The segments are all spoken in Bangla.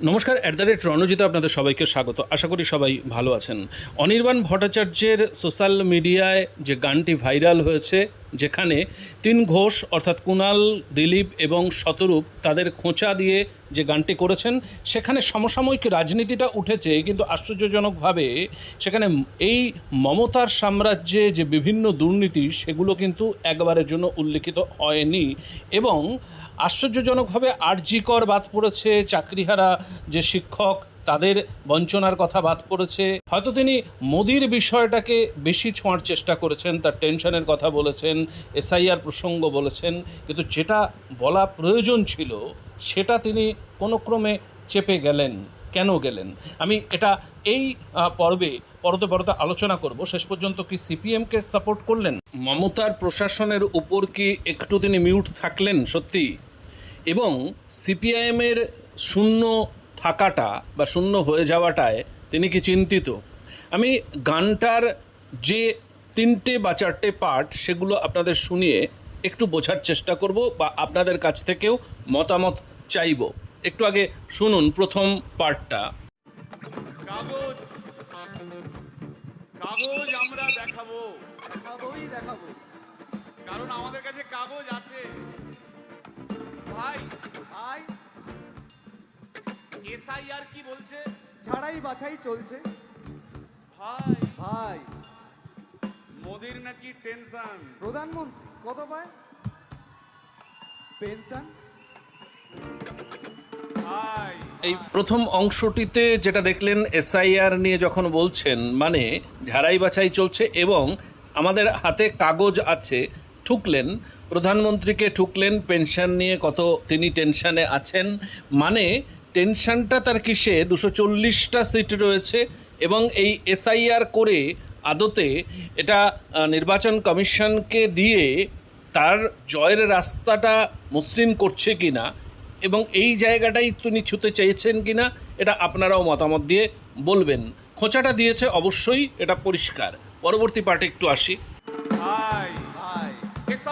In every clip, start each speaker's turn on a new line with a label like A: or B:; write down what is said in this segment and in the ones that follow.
A: নমস্কার অ্যাট দ্য রেট রণজিতে আপনাদের সবাইকে স্বাগত। আশা করি সবাই ভালো আছেন। অনির্বাণ ভট্টাচার্যের সোশ্যাল মিডিয়ায় যে গানটি ভাইরাল হয়েছে, যেখানে তিন ঘোষ, অর্থাৎ কুণাল, দিলীপ এবং শতরূপ তাদের খোঁচা দিয়ে যে গানটি করেছেন, সেখানে সমসাময়িক রাজনীতিটা উঠেছে, কিন্তু আশ্চর্যজনকভাবে সেখানে এই মমতার সাম্রাজ্যে যে বিভিন্ন দুর্নীতি, সেগুলো কিন্তু একবারের জন্য উল্লেখিত হয়নি এবং আশ্চর্যজনকভাবে আরজিকর বাদ পড়েছে, চাকরিহারা যে শিক্ষক, তাদের বঞ্চনার কথা বাদ পড়েছে। হয়তো তিনি মোদির বিষয়টাকে বেশি ছোঁয়ার চেষ্টা করেছেন, তার টেনশনের কথা বলেছেন, এসআইআর প্রসঙ্গ বলেছেন, কিন্তু যেটা বলা প্রয়োজন ছিল, সেটা তিনি কোনো ক্রমে চেপে গেলেন, কেন গেলেন? আমি এটা এই পর্বে, পরতে পরতে আলোচনা করব। শেষ পর্যন্ত কি সিপিএমকে সাপোর্ট করলেন? মমতার প্রশাসনের উপর কি একটু তিনি মিউট থাকলেন সত্যি এবং সিপিআইএমের শূন্য থাকাটা বা শূন্য হয়ে যাওয়াটায় তিনি কি চিন্তিত? আমি গানটার যে তিনটে বা চারটে পার্ট সেগুলো আপনাদের শুনিয়ে একটু বোঝার চেষ্টা করব বা আপনাদের কাছ থেকেও মতামত চাইব। একটু আগে শুনুন প্রথম পার্টটা।
B: কাগজ কাগজ আমরা দেখাবো।
C: দেখাবোই দেখাবো
B: কারণ আমাদের কাছে কাগজ আছে। ভাই
C: ভাই।
B: এসআইআর কি বলছে?
C: ছাড়াই বাছাই চলছে।
B: ভাই।
C: ভাই।
B: মোদির নাকি টেনশন?
C: প্রধানমন্ত্রী কত পায় পেনশন?
A: এই প্রথম অংশটিতে যেটা দেখলেন এসআইআর নিয়ে যখন বলছেন মানে ঝাড়াই বাছাই চলছে এবং আমাদের হাতে কাগজ আছে ঠুকলেন। প্রধানমন্ত্রীকে ঠুকলেন, পেনশন নিয়ে কত তিনি টেনশনে আছেন মানে টেনশনটা তার কিসে? দুশো চল্লিশটা সিট রয়েছে এবং এই এসআইআর করে আদতে এটা নির্বাচন কমিশনকে দিয়ে তার জয়ের রাস্তাটা মসৃণ করছে কিনা এবং এই জায়গাটাই তিনি ছুতে চেয়েছেন কিনা, এটা আপনারাও মতামত দিয়ে বলবেন। খোঁচাটা দিয়েছে অবশ্যই, এটা পরিষ্কার। পরবর্তী পার্টে একটু আসি।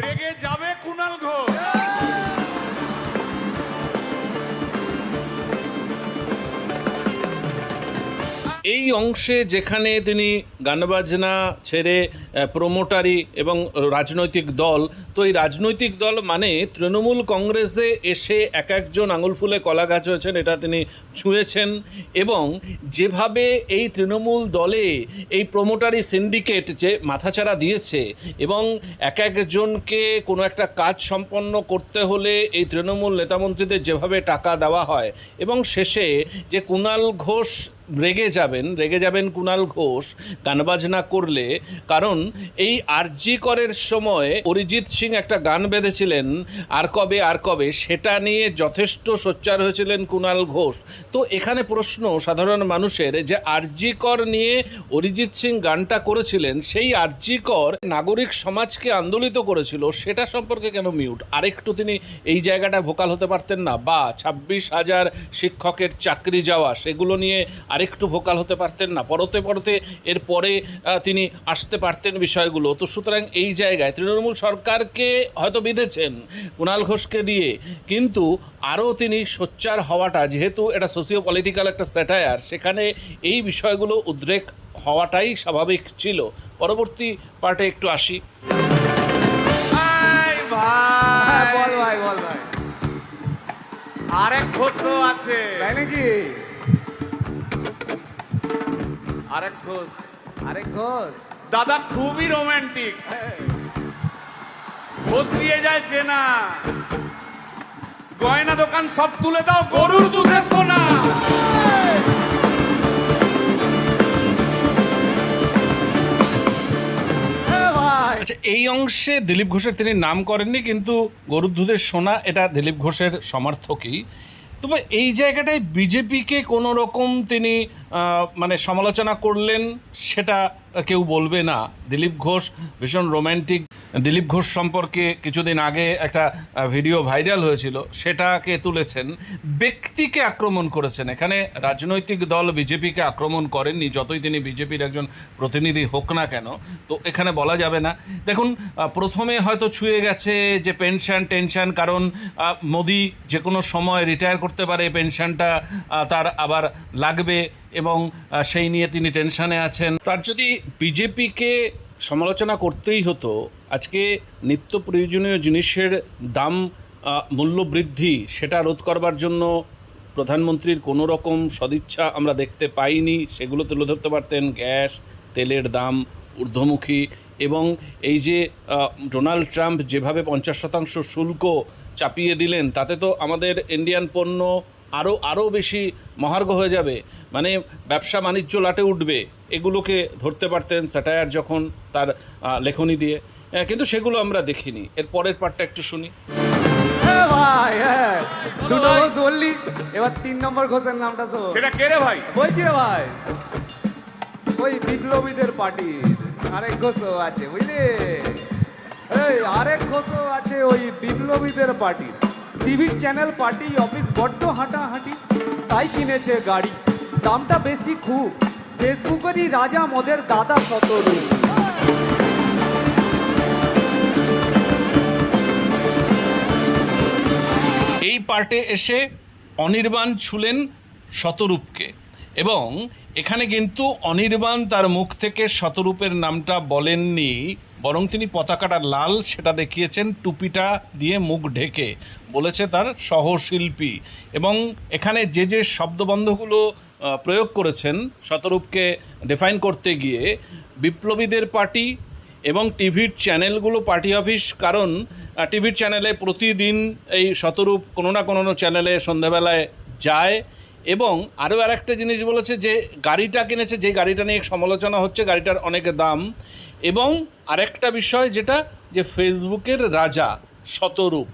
B: রেগে যাবে কুনাল ঘোষ।
A: এই অংশে যেখানে তিনি গানবাজনা ছেড়ে প্রমোটারি এবং রাজনৈতিক দল, তো এই রাজনৈতিক দল মানে তৃণমূল কংগ্রেসে এসে এক একজন আঙুল ফুলে কলা গাছ হয়েছেন, এটা তিনি ছুঁয়েছেন। এবং যেভাবে এই তৃণমূল দলে এই প্রমোটারি সিন্ডিকেট যে মাথাচাড়া দিয়েছে এবং এক একজনকে কোনো একটা কাজ সম্পন্ন করতে হলে এই তৃণমূল নেতামন্ত্রীদের যেভাবে টাকা দেওয়া হয় এবং শেষে যে কুণাল ঘোষ রেগে যাবেন রেগে যাবেন কুণাল ঘোষ গানবাজনা করলে। কারণ এই আরজি করের সময় অরিজিৎ সিং একটা গান বেঁধেছিলেন, আর কবে আর কবে, সেটা নিয়ে যথেষ্ট সোচ্চার হয়েছিলেন কুণাল ঘোষ। তো এখানে প্রশ্ন সাধারণ মানুষের যে আরজি কর নিয়ে অরিজিৎ সিং গানটা করেছিলেন, সেই আরজি কর নাগরিক সমাজকে আন্দোলিত করেছিল, সেটা সম্পর্কে কেন মিউট? আরেকটু তিনি এই জায়গাটা ভোকাল হতে পারতেন না। বা ছাব্বিশ হাজার শিক্ষকের চাকরি যাওয়া, সেগুলো নিয়ে আরেকটু ভোকাল হতে পারতেন না। পরতে পরতে এরপরে আহ, তিনি আসতে পারতেন বিষয়গুলো। তো সুতরাং এই জায়গায় তৃণমূল সরকারকে হয়তো বিঁধেছেন কুণাল ঘোষকে দিয়ে কিন্তু আরও তিনি সোচ্চার হওয়াটা যেহেতু এটা সোসিও পলিটিক্যাল একটা স্যাটায়ার সেখানে এই বিষয়গুলো উদ্রেক হওয়াটাই স্বাভাবিক ছিল। পরবর্তী পার্টে একটু আসি।
B: ভাই
C: হ্যাঁ বল
B: ভাই
C: ভাই বল ভাই।
B: আরেক ঘোষ আছে।
C: তাই নাকি?
B: আরেক ঘোষ
C: আরে ঘোষ
B: দাদা খুবই রোমান্টিক ঘোষ দিয়ে যায় চেনা। গয়না দোকান সব তুলে দাও গরুর দুধের সোনা।
A: আচ্ছা এই অংশে দিলীপ ঘোষের তিনি নাম করেননি কিন্তু গরুর দুধের সোনা এটা দিলীপ ঘোষের সমার্থকই। তবে এই জায়গাটায় বিজেপিকে কোনো রকম তিনি মানে সমালোচনা করলেন সেটা কেউ বলবে না। দিলীপ ঘোষ ভীষণ রোম্যান্টিক দিলীপ ঘোষ সম্পর্কে কিছুদিন আগে একটা ভিডিও ভাইরাল হয়েছিল, সেটাকে তুলেছেন। ব্যক্তিকে আক্রমণ করেছেন। এখানে রাজনৈতিক দল বিজেপিকে আক্রমণ করেননি, যতই তিনি বিজেপির একজন প্রতিনিধি হোক না কেন। তো এখানে বলা যাবে না। দেখুন প্রথমে হয়তো ছুঁয়ে গেছে যে পেনশন, টেনশন, কারণ মোদি যে কোনো সময় রিটায়ার করতে পারে, পেনশনটা তার আবার লাগবে এবং সেই নিয়ে তিনি টেনশনে আছেন। তার যদি বিজেপিকে সমালোচনা করতেই হতো আজকে নিত্য প্রয়োজনীয় জিনিসের দাম মূল্য বৃদ্ধি সেটা রোধ করবার জন্য প্রধানমন্ত্রীর কোনো রকম সদিচ্ছা আমরা দেখতে পাইনি। সেগুলো তুলে ধরতে পারতেন গ্যাস, তেলের দাম, ঊর্ধ্বমুখী এবং এই যে ডোনাল্ড ট্রাম্প যেভাবে পঞ্চাশ শতাংশ শুল্ক চাপিয়ে দিলেন, তাতে তো আমাদের ইন্ডিয়ান পণ্য আরও আরও বেশি মহার্ঘ হয়ে যাবে। মানে ব্যবসা বাণিজ্য লাটে উঠবে, এগুলোকে ধরতে পারতেন স্যাটায়ার যখন তার লেখনী দিয়ে। কিন্তু সেগুলো আমরা দেখিনি। এর পরের পার্টটা একটু শুনি।
C: দুটো ঘোষ বললি এবার তিন নম্বর ঘোষের নামটা শোন।
B: সেটা কে রে ভাই?
C: বলছি রে ভাই ওই বিপ্লবীদের পার্টি আরেক ঘোষও আছে বুঝলি? এই আরেক ঘোষও আছে ওই বিপ্লবীদের পার্টি টিভির চ্যানেল পার্টি অফিস বড্ড হাঁটাহাঁটি তাই কিনেছে গাড়ি। দামটা বেশি খুব। ফেসবুকেরই রাজা মদের দাদা শতরূপ।
A: পার্টে এসে অনির্বাণ ছুলেন শতরূপকে। এবং এখানে কিন্তু অনির্বাণ তার মুখ থেকে শতরূপের নামটা বলেননি, বরং তিনি পতাকাটা লাল সেটা দেখিয়েছেন, টুপিটা দিয়ে মুখ ঢেকে বলেছে তার সহশিল্পী। এবং এখানে যে যে শব্দবন্ধগুলো প্রয়োগ করেছেন শতরূপকে ডিফাইন করতে গিয়ে, বিপ্লবীদের পার্টি এবং টিভির চ্যানেলগুলো পার্টি অফিস, কারণ টিভির চ্যানেলে প্রতিদিন এই শতরূপ কোনো না কোনো চ্যানেলে সন্ধ্যাবেলায় যায়। এবং আরও আর একটা জিনিস বলেছে যে, গাড়িটা কিনেছে, যে গাড়িটা নিয়ে সমালোচনা হচ্ছে, গাড়িটার অনেক দাম। এবং আরেকটা বিষয় যেটা, যে ফেসবুকের রাজা শতরূপ।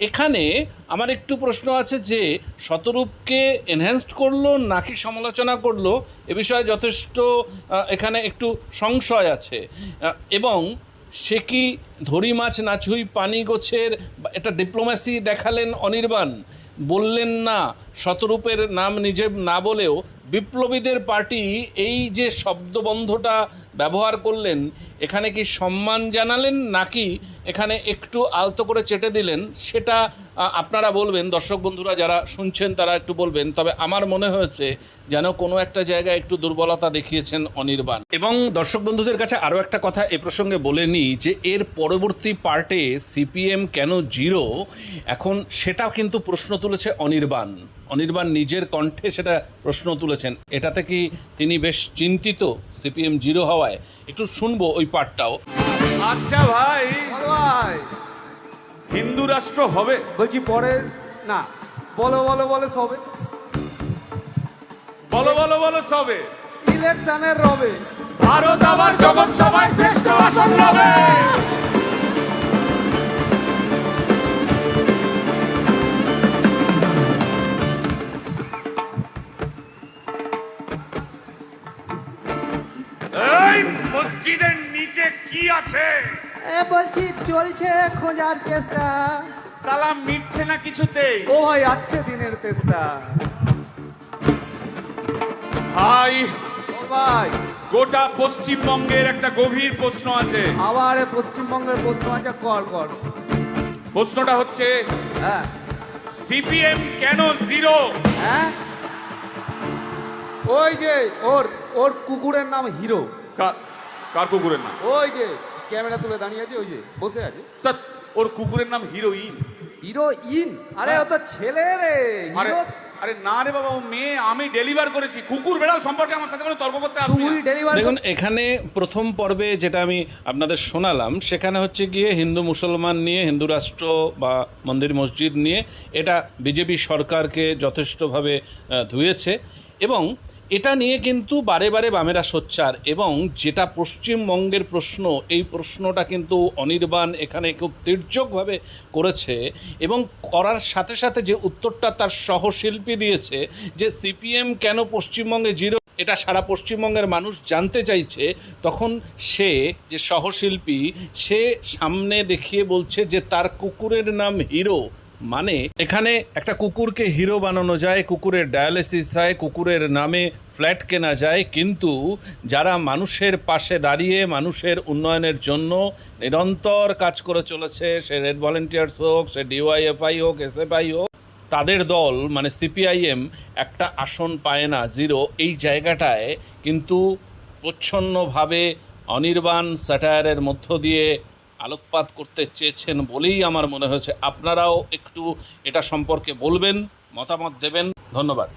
A: এখানে আমার একটু প্রশ্ন আছে যে, শতরূপকে এনহ্যান্সড করল নাকি সমালোচনা করল? এ বিষয়ে যথেষ্ট এখানে একটু সংশয় আছে। এবং সে কি ধরি মাছ নাচুই পানি গোছের? এটা ডিপ্লোম্যাসি দেখালেন অনির্বাণ। বললেন না, শতরূপের নাম নিজে না বলেও বিপ্লবীদের পার্টি এই যে শব্দবন্ধটা ব্যবহার করলেন, এখানে কি সম্মান জানালেন নাকি এখানে একটু আলতো করে চেটে দিলেন, সেটা আপনারা বলবেন, দর্শক বন্ধুরা যারা শুনছেন তারা একটু বলবেন, তবে আমার মনে হয়েছে যেন কোনো একটা জায়গায় একটু দুর্বলতা দেখিয়েছেন অনির্বাণ। এবং দর্শক বন্ধুদের কাছে আরও একটা কথা এ প্রসঙ্গে বলে নিই যে, এর পরবর্তী পার্টে সিপিএম কেন জিরো, এখন সেটা কিন্তু প্রশ্ন তুলেছে অনির্বাণ। অনির্বাণ নিজের কণ্ঠে সেটা প্রশ্ন তুলেছেন। এটাতে কি তিনি বেশ চিন্তিত? সিপিএম জিরো হওয়ায়। একটু শুনব ওই পার্টটাও।
B: আচ্ছা ভাই। হিন্দু রাষ্ট্র হবে?
C: বলছি পরের না বলো বলো বলো সবে।
B: বলো বলো বলো সবে।
C: ইলেকশনের রবে।
B: ভারত আবার জগৎ সভায় শ্রেষ্ঠ আসন লবে মসজিদের নিচে কি আছে?
D: এ বলছি চলছে খোঁজার চেষ্টা।
B: সালাম মিটছে না কিছুতেই?
C: ও ভাই আছে দিনের চেষ্টা
B: ভাই
C: ও ভাই।
B: গোটা পশ্চিমবঙ্গের একটা গভীর প্রশ্ন আছে।
C: আবার এ পশ্চিমবঙ্গের প্রশ্ন আছে কর কর।
B: প্রশ্নটা হচ্ছে
C: হ্যাঁ।
B: সিপিএম কেন জিরো?
C: হ্যাঁ? ওই যে ওর ওর কুকুরের নাম হিরো।
B: কার কুকুরের নাম?
C: ওই যে ক্যামেরা তুলে দাঁড়িয়ে আছে ওই যে বসে আছে।
B: তা ওর কুকুরের নাম হিরোইন।
C: হিরোইন? আরে ও তো ছেলে রে
B: আরে
C: হিরো
B: আরে না রে বাবা ও মেয়ে আমি ডেলিভার করেছি। কুকুর বেড়াল সম্পর্কে আমার সাথে কোনো তর্ক করতে আসবি
C: তুই
B: না।
C: ডেলিভার
A: দেখুন এখানে প্রথম পর্বে যেটা আমি আপনাদের শোনালাম সেখানে হচ্ছে গিয়ে হিন্দু মুসলমান নিয়ে হিন্দু রাষ্ট্র বা মন্দির মসজিদ নিয়ে এটা বিজেপি সরকারকে যথেষ্টভাবে ধুয়েছে। এবং এটা নিয়ে কিন্তু বারে বারে বামেরা সোচ্চার এবং যেটা পশ্চিমবঙ্গের প্রশ্ন, এই প্রশ্নটা কিন্তু অনির্বাণ এখানে খুব তীর্যকভাবে করেছে এবং করার সাথে সাথে যে উত্তরটা তার সহশিল্পী দিয়েছে যে সিপিএম কেন পশ্চিমবঙ্গে জিরো, এটা সারা পশ্চিমবঙ্গের মানুষ জানতে চাইছে, তখন সে যে সহশিল্পী, সে সামনে দেখিয়ে বলছে যে তার কুকুরের নাম হিরো। মানে এখানে একটা কুকুরকে হিরো বানানো যায়, কুকুরের ডায়ালিসিস হয়, কুকুরের নামে ফ্ল্যাট কেনা যায়, কিন্তু যারা মানুষের পাশে দাঁড়িয়ে, মানুষের উন্নয়নের জন্য নিরন্তর কাজ করে চলেছে, সে রেড ভলেন্টিয়ার্স হোক, সে ডিওয়াইএফআই হোক এস এসএফআই হোক, তাদের দল মানে সিপিআইএম একটা আসন পায় না, জিরো। এই জায়গাটায় কিন্তু প্রচ্ছন্নভাবে অনির্বাণ স্যাটায়ারের মধ্য দিয়ে আলোকপাত করতে চেয়েছেন বলেই আমার মনে হয়েছে। আপনারাও একটু এটা সম্পর্কে বলবেন, মতামত দেবেন। ধন্যবাদ।